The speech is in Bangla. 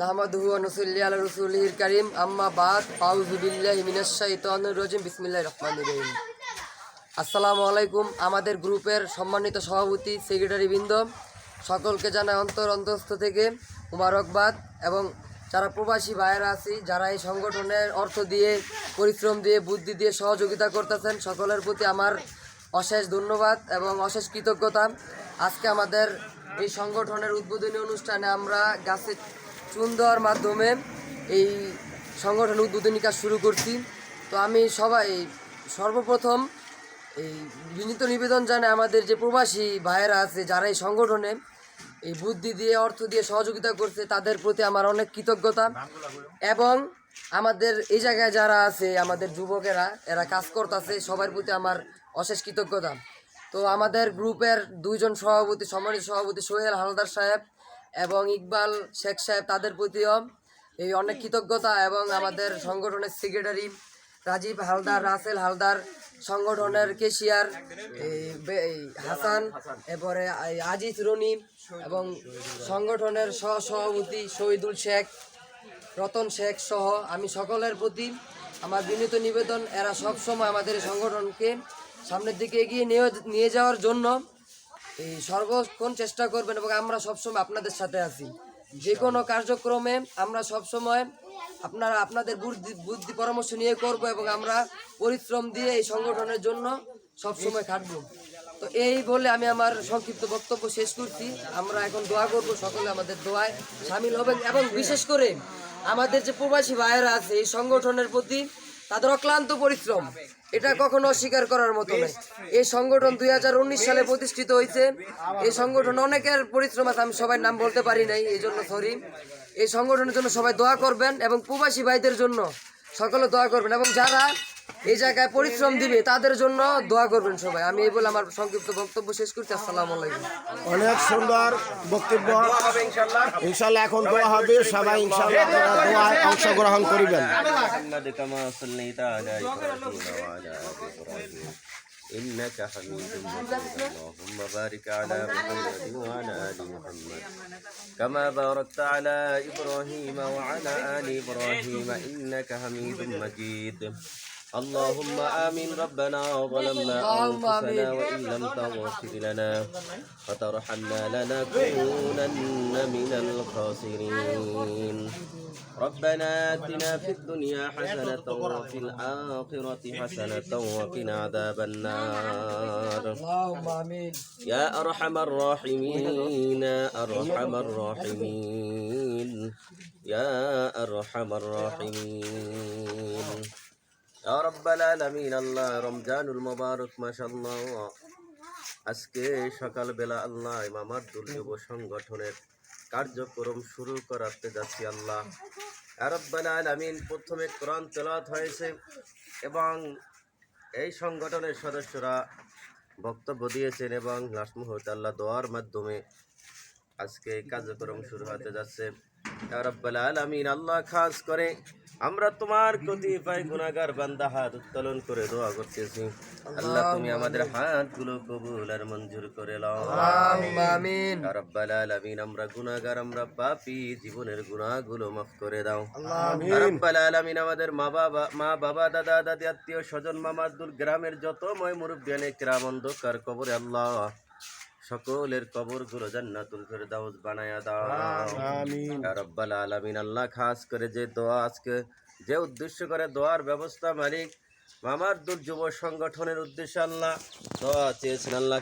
নাহমাদুহু নুসাল্লি আলা রাসূলিহিল কারীম। আম্মা বাদ, আউযু বিল্লাহি মিনাশ শাইতানির রাজিম। বিসমিল্লাহির রহিম। আসসালামু আলাইকুম। আমাদের গ্রুপের সম্মানিত সভাপতি সেক্রেটারি বৃন্দ সকলকে জানাই অন্তর অন্তস্থ থেকে মুবারকবাদ। এবং যারা প্রবাসী ভাইয়েরা আছি, যারা এই সংগঠনের অর্থ দিয়ে, পরিশ্রম দিয়ে, বুদ্ধি দিয়ে সহযোগিতা করতেছেন, সকলের প্রতি আমার অশেষ ধন্যবাদ এবং অশেষ কৃতজ্ঞতা। আজকে আমাদের এই সংগঠনের উদ্বোধনী অনুষ্ঠানে আমরা গাছে চুন দেওয়ার মাধ্যমে এই সংগঠন উদ্বোধনী কাজ শুরু করছি। তো আমি সবাই সর্বপ্রথম এই বিনীত নিবেদন জানাই আমাদের যে প্রবাসী ভাইয়েরা আছে, যারা এই সংগঠনে এই বুদ্ধি দিয়ে, অর্থ দিয়ে সহযোগিতা করছে, তাদের প্রতি আমার অনেক কৃতজ্ঞতা। এবং আমাদের এই জায়গায় যারা আছে, আমাদের যুবকেরা, এরা কাজ করতেছে, সবার প্রতি আমার অশেষ কৃতজ্ঞতা। তো আমাদের গ্রুপের দুইজন সভাপতি, সম্মানিত সভাপতি সোহেল হালদার সাহেব এবং ইকবাল শেখ সাহেব তাদের প্রতিও এই অনেক কৃতজ্ঞতা এবং আমাদের সংগঠনের সেক্রেটারি রাজীব হালদার, রাসেল হালদার, সংগঠনের কেশিয়ার হাসান, এরপরে আজিজ রনি এবং সংগঠনের সহ সভাপতি শহীদুল শেখ, রতন শেখ সহ আমি সকলের প্রতি আমার বিনীত নিবেদন, এরা সবসময় আমাদের সংগঠনকে সামনের দিকে এগিয়ে নিয়ে যাওয়ার জন্য সর্বক্ষণ চেষ্টা করবেন এবং আমরা সবসময় আপনাদের সাথে আছি। যে কোনো কার্যক্রমে আমরা সবসময় আপনারা, আপনাদের বুদ্ধি বুদ্ধি পরামর্শ নিয়ে করব এবং আমরা পরিশ্রম দিয়ে এই সংগঠনের জন্য সবসময় খাটবো। তো এই বলে আমি আমার সংক্ষিপ্ত বক্তব্য শেষ করছি। আমরা এখন দোয়া করব সকলে আমাদের দোয়ায় সামিল হবেন এবং বিশেষ করে আমাদের যে প্রবাসী ভাইয়েরা আছে, এই সংগঠনের প্রতি তাদের অক্লান্ত পরিশ্রম। এটা কখনো অস্বীকার করার মতো নয়। এই সংগঠন দু হাজার উনিশ সালে প্রতিষ্ঠিত হয়েছে। এই সংগঠন অনেকের পরিশ্রম আছে, আমি সবাই নাম বলতে পারি নাই, এই জন্য সরি এই সংগঠনের জন্য সবাই দোয়া করবেন এবং প্রবাসী ভাইদের জন্য সকলে দোয়া করবেন এবং যারা এই জায়গায় পরিশ্রম দিবে তাদের জন্য দোয়া করবেন সবাই আমি এই বলে আমার সংক্ষিপ্ত বক্তব্য শেষ করছি আসসালামু আলাইকুম অনেক সুন্দর বক্তব্য ইনশাল্লাহ এখন দোয়া হবে সবাই ইনশাল্লাহ আপনারা দোয়ায় অংশগ্রহণ করিবেন محمد كما صليت على إبراهيم وعلى آل إبراهيم إنك حميد مجيد اللهم بارك على محمد وعلى آل محمد كما باركت على إبراهيم وعلى آل إبراهيم إنك حميد مجيد اللهم آمين. ربنا ظلمنا أنفسنا. وإن لم تغفر لنا وترحمنا لنكونن من الخاسرين. ربنا آتنا في الدنيا حسنة وفي الآخرة حسنة وقنا عذاب النار. اللهم آمين. يا أرحم الراحمين أرحم الراحمين. يا أرحم الراحمين. রব্বাল আলমিন আল্লাহ রমজানুল মোবারক মাসাল্লাহ আজকে সকালবেলা আল্লাহ ইমামার দুর্যোগ সংগঠনের কার্যক্রম শুরু করাতে যাচ্ছি আল্লাহ। আরবিন প্রথমে কোরআন তেলাত হয়েছে এবং এই সংগঠনের সদস্যরা বক্তব্য দিয়েছেন এবং লাস্ট মুহূর্তে আল্লাহ দোয়ার মাধ্যমে আজকে কার্যক্রম শুরু হতে যাচ্ছে। রব্বাল আলমিন, আল্লাহ খাস করে আমরা তোমার কতিপয় গুণাগার বান্দা হাত উত্তোলন করে দোয়া করতেছি। আল্লাহ তুমি আমাদের হাতগুলো কবুল আর মঞ্জুর করে লও আমিন রব্বাল আলামিন আমরা গুণাগার আমরা পাপি জীবনের গুনাহগুলো মাফ করে দাও। আমিন। রব্বাল আলামিন আমাদের মা বাবা মা বাবা দাদা দাদি আত্মীয় স্বজন মামাদুল গ্রামের যত ময় মুরব্বিয়ানে ক্রাম অন্ধকার কবরে আল্লাহ। সকলের কবরগুলো জান্নাতুল ফেরদাউস বানায়া দাও। আমিন। ইয়া রাব্বাল আলামিন আল্লাহ খাস করে যে দোয়া আজকে যে উদ্দেশ্য করে দোয়ার ব্যবস্থা মালিক মামার দুর যুব সংগঠনের উদ্দেশ্য আল্লাহ দোয়া চেয়েছেন আল্লাহ